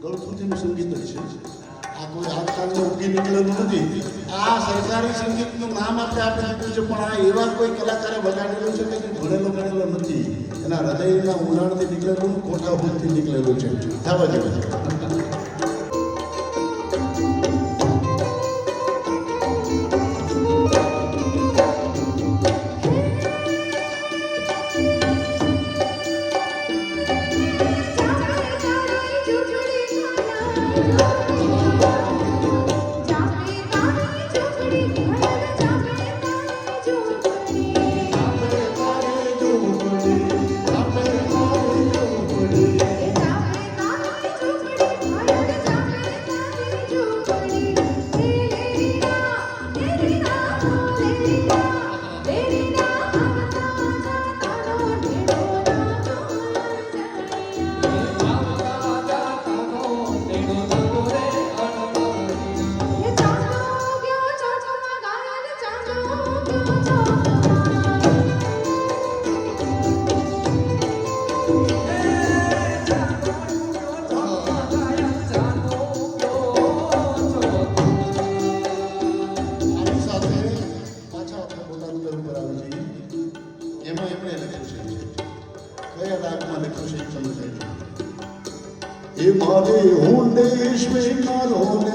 આ કોઈ આજકાલનું ઉગી નીકળેલું નથી. આ સરકારી સંગીતનું નામ આપણે આપણે આપ્યું છે, પણ આ એવા કોઈ કલાકારે વગાડેલું છે કે જે ભણેલો ગણેલો નથી. એના હૃદયના ઉડાણથી નીકળેલું, કોઠાભૂતથી નીકળેલું છે. થવા જેવું રાગમાં લખ્યું એ મારે હું દેશ ને મારો ને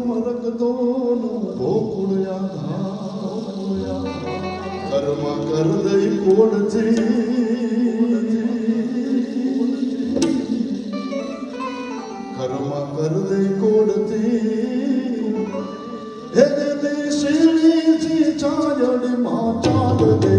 મરગદોનો ભોકુળ્યા ધામ કર્મ કર દઈ કોડથી કર્મ કર દઈ કોડથી હે દેશી ચારડી માં ચાલ દે